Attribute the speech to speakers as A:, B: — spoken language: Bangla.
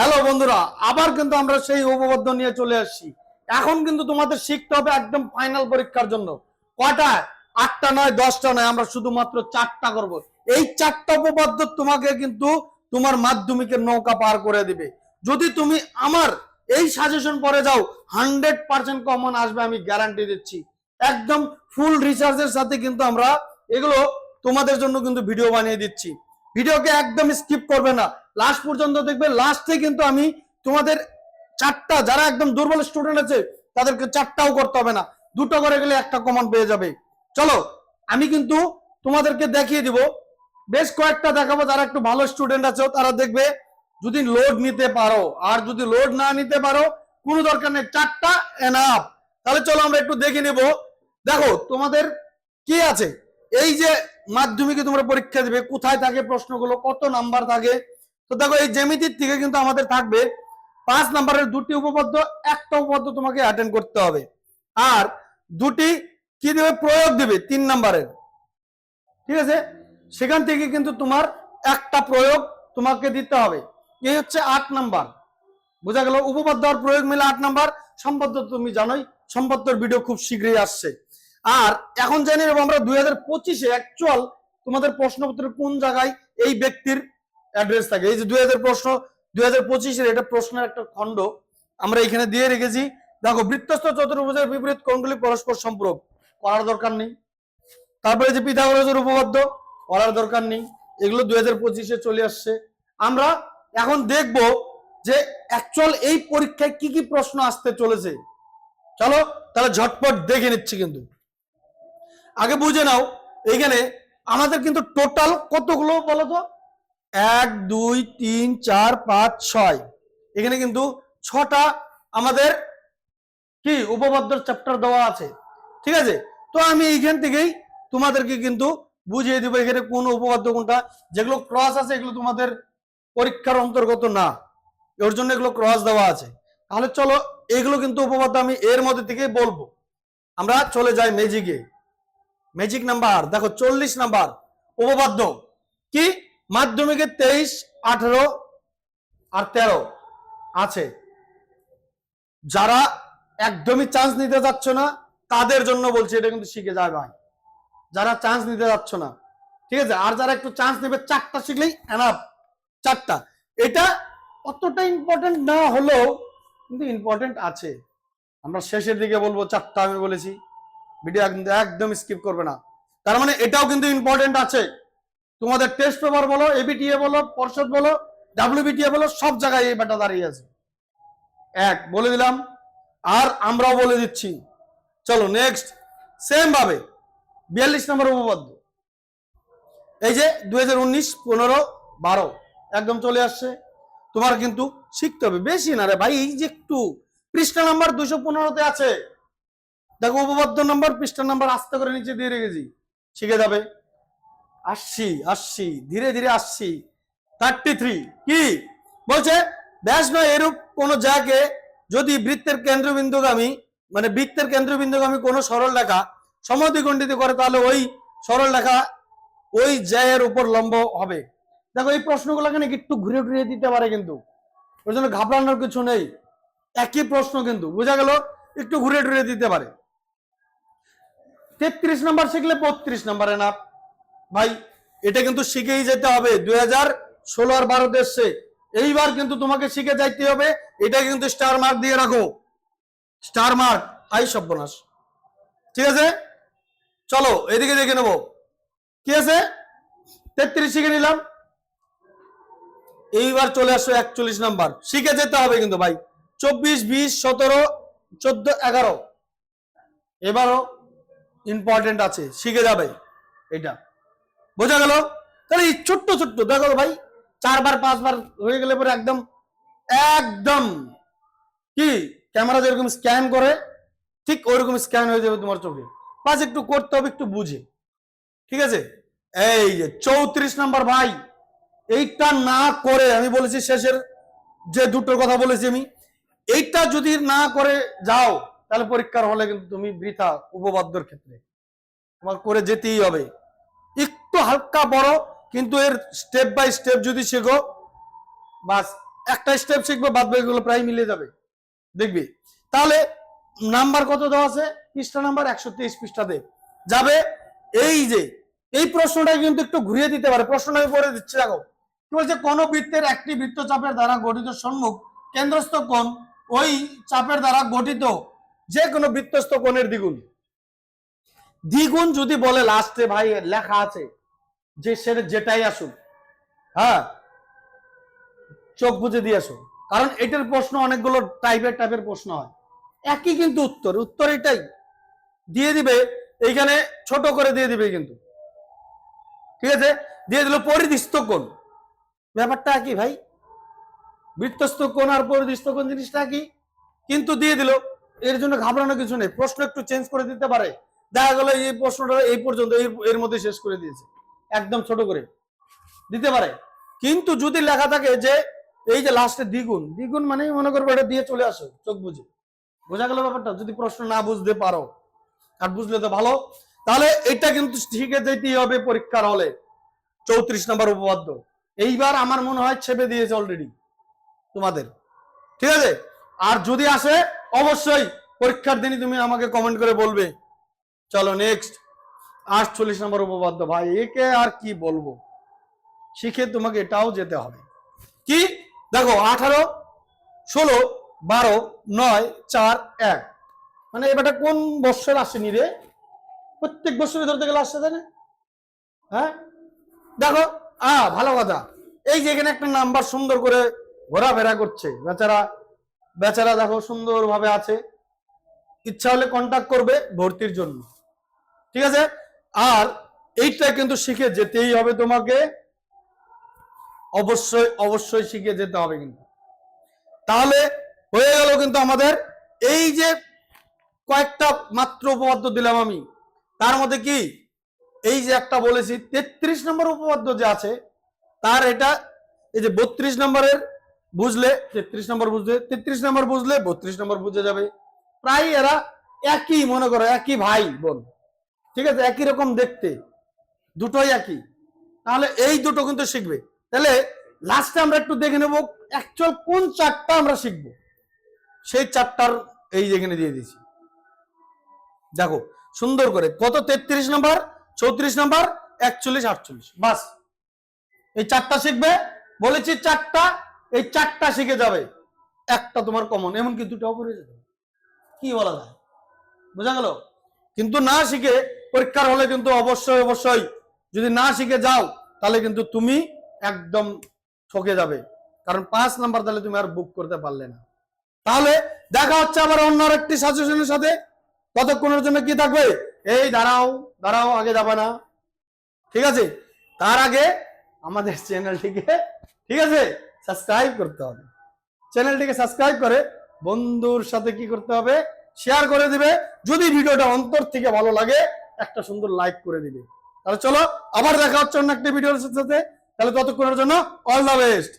A: হ্যালো বন্ধুরা, আবার কিন্তু আমরা সেই উপবদ্ধ নিয়ে চলে আসছি। এখন কিন্তু তোমাদের শিখতে হবে একদম ফাইনাল পরীক্ষার জন্য। কয়টায়? আটটা নয়, দশটা নয়, আমরা শুধুমাত্র চারটা করব। এই চারটা উপপাদ্য তোমাকে কিন্তু তোমার মাধ্যমিকের নৌকা পার করে দিবে। যদি তুমি আমার এই সাজেশন পরে যাও হান্ড্রেড পার্সেন্ট কমন আসবে, আমি গ্যারান্টি দিচ্ছি। একদম ফুল রিসার্চের সাথে কিন্তু আমরা এগুলো তোমাদের জন্য কিন্তু ভিডিও বানিয়ে দিচ্ছি। ভিডিওকে একদম স্কিপ করবে না। লাস্ট পর্যন্ত দেখবে লাস্টে কিন্তু আমি তোমাদের চারটা, যারা একদম দুর্বল স্টুডেন্ট আছে, তাদেরকে চারটাও করতে হবে না। দুটো করে গেলে একটা কমন পেয়ে যাবে। চলো, আমি কিন্তু তোমাদেরকে দেখিয়ে দিব। বেশ কয়েকটা দেখাবো, যারা একটু ভালো স্টুডেন্ট আছে, তারা দেখবে, যদি লোড নিতে পারো, আর যদি লোড না নিতে পারো, কোনো দরকার নেই, চারটা এনাফ তাহলে চলো আমরা একটু দেখে নেব। দেখো, তোমাদের কি আছে? এই যে মাধ্যমিকে তোমরা পরীক্ষা দিবে, কোথায় থাকে প্রশ্নগুলো, কত নাম্বার থাকে? তো দেখো, এই জ্যামিতির থেকে কিন্তু আমাদের থাকবে পাঁচ নাম্বারের দুটি উপপাদ্য, একটা উপপাদ্য তোমাকে অ্যাটেন্ড করতে হবে। আর দুটি কি দেবে প্রয়োগ দেবে? তিন নাম্বারের। ঠিক আছে? সেখান থেকে কিন্তু তোমার একটা প্রয়োগ তোমাকে দিতে হবে। এই হচ্ছে আট নাম্বার। বোঝা গেল? উপপাদ্য আর প্রয়োগ মিলে আট নাম্বার। সম্পদ তুমি জানোই সম্পদের ভিডিও খুব শীঘ্রই আসছে। আর এখন জানি আমরা দুই হাজার পঁচিশে অ্যাকচুয়াল তোমাদের প্রশ্নপত্রের কোন জায়গায় এই ব্যক্তির অ্যাড্রেস থাকে। এই যে দুই হাজার প্রশ্ন, দুই হাজার পঁচিশের এটা প্রশ্নের একটা খণ্ড আমরা এখানে দিয়ে রেখেছি। দেখো, বৃত্তস্থ চতুর্ভুজের বিপরীত কোণগুলি পরস্পর সম্পর্ক। করার দরকার নেই। তারপরে যে পিথাগোরাসের উপপাদ্য, করার দরকার নেই। এগুলো দুই হাজার পঁচিশে চলে আসছে। আমরা এখন দেখব যে অ্যাকচুয়াল এই পরীক্ষায় কি কি প্রশ্ন আসতে চলেছে। চলো, তাহলে ঝটপট দেখে নিচ্ছি কিন্তু। আগে বুঝে নাও এইখানে আমাদের কিন্তু টোটাল কতগুলো বলো তো? এক, দুই, তিন, চার, পাঁচ, ছয়। এখানে কিন্তু ছটা আমাদের কি উপপাদ্যর চ্যাপ্টার দেওয়া আছে। ঠিক আছে? তো আমি এইখান থেকেই তোমাদেরকে কিন্তু বুঝিয়ে দিব এখানে কোন উপপাদ্য কোনটা। যেগুলো ক্রস আছে, এগুলো তোমাদের পরীক্ষার অন্তর্গত না। এর জন্য এগুলো ক্রস দেওয়া আছে। তাহলে চলো, এগুলো কিন্তু উপপাদ্য আমি এর মধ্যে থেকেই বলব। আমরা চলে যাই ম্যাজিকে ম্যাজিক নাম্বার দেখো, চল্লিশ নাম্বার উপপাদ্য। কি? মাধ্যমিকে তেইশ, আঠারো আর তেরো আছে। যারা একদমই চান্স নিতে যাচ্ছ না, তাদের জন্য বলছি, এটা কিন্তু শিখে যায় ভাই। যারা চান্স নিতে যাচ্ছ না, ঠিক আছে? আর যারা একটু চান্স নেবে, চারটা শিখলেই এনাফ চারটা। এটা অতটা ইম্পর্টেন্ট না হলেও কিন্তু ইম্পর্টেন্ট আছে। আমরা শেষের দিকে বলব, চারটা আমি বলেছি। ভিডিও একদম একদম স্কিপ করবে না। তার মানে এটাও কিন্তু ইম্পর্টেন্ট আছে। তোমাদের টেস্ট পেপার বলো এবিটিএ বলো, পর্ষদ বলো ডাব্লিউবিটিএ বলো, সব জায়গায় এই ব্যাটা দাঁড়িয়ে আছে। এক, বলে দিলাম। আর আমরাও বলে দিচ্ছি। চলো নেক্সট সেম ভাবে, বিয়াল্লিশ নম্বর উপপাদ্য। এই যে দু হাজার উনিশ, পনেরো, বারো, একদম চলে আসছে। তোমার কিন্তু শিখতে হবে। বেশি না রে ভাই, এই যে একটু, পৃষ্ঠা নাম্বার দুশো পনেরোতে আছে। দেখো উপপাদ্য নাম্বার পৃষ্ঠা নাম্বার আস্তে করে নিচে দিয়ে রেখেছি। শিখে যাবে। আসছি আসছি ধীরে ধীরে আসছি থার্টি থ্রি কি? বলছে, ব্যাস নয় এরূপ কোন জায়গাকে যদি বৃত্তের কেন্দ্রবিন্দুগামী মানে বৃত্তের কেন্দ্রবিন্দুগামী কোন সরল রেখা সমদ্বিখণ্ডিত করে, তাহলে ওই সরল রেখা ওই জ্যায়ের উপর লম্ব হবে। দেখো, এই প্রশ্নগুলো এখানে একটু ঘুরে ঘুরিয়ে দিতে পারে কিন্তু। ওই জন্য ঘাবড়ানোর কিছু নেই। একই প্রশ্ন কিন্তু, বোঝা গেল? একটু ঘুরে ঘুরিয়ে দিতে পারে। তেত্রিশ নাম্বার শিখলে বত্রিশ নাম্বারে না ভাই, এটা কিন্তু শিখেই যেতে হবে। দুই হাজার ষোলো আর বারো দেশে। এইবার কিন্তু তোমাকে শিখে যাইতে হবে। এটা কিন্তু স্টার মার্ক দিয়ে রাখো। স্টার মার্ক আই সর্বনাশ। ঠিক আছে? চলো, এদিকে দেখে নেব। কি আছে? তেত্রিশ শিখে নিলাম। এইবার চলে আসো একচল্লিশ নাম্বার। শিখে যেতে হবে কিন্তু ভাই। চব্বিশ, বিশ, সতেরো, চোদ্দ, এগারো। এবারও ইম্পর্টেন্ট আছে। শিখে যাবে। এটা বোঝা গেল? তাহলে এই ছোট্ট ছোট্ট দেখো ভাই? চারবার, পাঁচবার হয়ে গেলে পরে একদম একদম, কি? ক্যামেরা যেরকম স্ক্যান করে, ঠিক ওইরকম স্ক্যান হয়ে যাবে তোমার চোখে। বাস একটু করতে হবে, একটু বুঝে। ঠিক আছে? এই যে চৌত্রিশ নাম্বার ভাই, এইটা না করে, আমি বলেছি শেষের যে দুটোর কথা বলেছি আমি, এইটা যদি না করে যাও, তাহলে পরীক্ষার হলে কিন্তু তুমি বৃথা, উপবাদ্যর ক্ষেত্রে। তোমার করে যেতেই হবে। একটু হালকা বড়, কিন্তু এর স্টেপ বাই স্টেপ যদি শেখো, বাস একটা স্টেপ শিখবে, বাদ বাকিগুলো প্রায় মিলে যাবে। দেখবি? তাহলে নাম্বার কত দেওয়া আছে? পৃষ্ঠা নাম্বার একশো তেইশ পৃষ্ঠাতে যাবে এই যে, এই প্রশ্নটা কিন্তু একটু ঘুরিয়ে দিতে পারে। প্রশ্নটা আমি পড়ে দিচ্ছি, দেখো। কি বলছে? কোন বৃত্তের একটি বৃত্তচাপের দ্বারা গঠিত সম্মুখ কেন্দ্রস্থ কোণ ওই চাপের দ্বারা গঠিত যে কোনো বৃত্তস্থ কোণের দ্বিগুণ। দ্বিগুণ যদি বলে লাস্টে ভাই লেখা আছে যে সেটা যেটাই আসুক হ্যাঁ চোখ বুঝে দিয়ে আসুক। কারণ এটার প্রশ্ন অনেকগুলো টাইপের টাইপের প্রশ্ন হয়। একই কিন্তু উত্তর উত্তর এটাই। দিয়ে দিবে, এইখানে ছোট করে দিয়ে দিবে কিন্তু। ঠিক আছে? দিয়ে দিল পরিদিষ্ট কোণ। ব্যাপারটা কি ভাই? বৃত্তস্থ কোণ আর পরিদিষ্ট কোণ জিনিসটা কি কিন্তু দিয়ে দিল, এর জন্য ঘাবড়ানো কিছু নেই। প্রশ্ন একটু চেঞ্জ করে দিতে পারে। দেখা গেল এই প্রশ্নটা এই পর্যন্ত এর মধ্যে শেষ করে দিয়েছে। একদম ছোট করে দিতে পারে। কিন্তু যদি লেখা থাকে যে এই যে লাস্টে দ্বিগুণ দ্বিগুণ মানে মনে করব এটা দিয়ে চলে আসো, চোখ বুঝে বোঝা গেল ব্যাপারটা? যদি প্রশ্ন না বুঝতে পারো, আর বুঝলে তো ভালো। তাহলে এটা কিন্তু শিখে যেতেই হবে পরীক্ষার হলে। চৌত্রিশ নম্বর উপপাদ্য। এইবার আমার মনে হয় ছেপে দিয়েছে অলরেডি তোমাদের। ঠিক আছে? আর যদি আসে, অবশ্যই পরীক্ষার দিনই তুমি আমাকে কমেন্ট করে বলবে। চলো নেক্সট আটচল্লিশ নম্বর উপপাদ্য, ভাই, একে আর কি বলব? শিখে তোমাকে এটাও যেতে হবে। কি? দেখো, আঠারো, ষোলো, বারো, নয়, চার, এক। মানে এবারটা কোন বৎসর আসেনি রে? প্রত্যেক বছরে ধরতে গেলে আসছে, তাই না? হ্যাঁ? দেখো, আ, ভালো কথা। এই যে এখানে একটা নাম্বার সুন্দর করে ঘোরাফেরা করছে, বেচারা বেচারা দেখো সুন্দরভাবে আছে। ইচ্ছা হলে কন্ট্যাক্ট করবে ভর্তির জন্য। ঠিক আছে? আর এইটা কিন্তু শিখে যেতেই হবে তোমাকে। অবশ্যই অবশ্যই শিখে যেতে হবে কিন্তু। তাহলে হয়ে গেল কিন্তু আমাদের এই যে কয়েকটা মাত্র উপপাদ্য দিলাম আমি। তার মধ্যে কি? এই যে একটা বলেছি, তেত্রিশ নম্বর উপপাদ্য যে আছে, তার এটা এই যে বত্রিশ নম্বরের বুঝলে, তেত্রিশ নম্বর বুঝলে, তেত্রিশ নম্বর বুঝলে বত্রিশ নম্বর বুঝে যাবে। প্রায় এরা একই, মনে করো, একই ভাই বোন। ঠিক আছে? একই রকম দেখতে। দুটোই একই। তাহলে এই দুটো কিন্তু শিখবে। তাহলে লাস্টে আমরা একটু দেখে নেব অ্যাকচুয়াল কোন চারটা আমরা শিখব। সেই চারটার এই যেখানে দিয়ে দিয়েছি। দেখো, সুন্দর করে। কত? তেত্রিশ নম্বর, চৌত্রিশ নম্বর, একচল্লিশ, আটচল্লিশ। বাস। এই চারটা শিখবে। বলেছি চারটা এই চারটা শিখে যাবে। একটা তোমার কমন এমনকি দুটাও পড়ে যেতে কি বলা যায়? বোঝা গেল? কিন্তু না শিখে পরীক্ষার হলে কিন্তু অবশ্যই অবশ্যই যদি না শিখে যাও, তাহলে কিন্তু তুমি একদম ঠকে যাবে। কারণ পাঁচ নাম্বার তাহলে তুমি আর বুক করতে পারলে না। তাহলে দেখা হচ্ছে আবার অন্য একটি সাজেশনের সাথে। ততক্ষণের জন্য কি থাকবে? এই দাঁড়াও দাঁড়াও, আগে যাবে না। ঠিক আছে? তার আগে আমাদের চ্যানেলটিকে ঠিক আছে? সাবস্ক্রাইব করতে হবে। চ্যানেলটিকে সাবস্ক্রাইব করে বন্ধুর সাথে কি করতে হবে? শেয়ার করে দিবে। যদি ভিডিওটা অন্তর থেকে ভালো লাগে একটা সুন্দর লাইক করে দিবে। তাহলে চলো, আবার দেখা হচ্ছে অন্য একটা ভিডিওর সাথে। তাহলে ততক্ষণের জন্য অল দ্য বেস্ট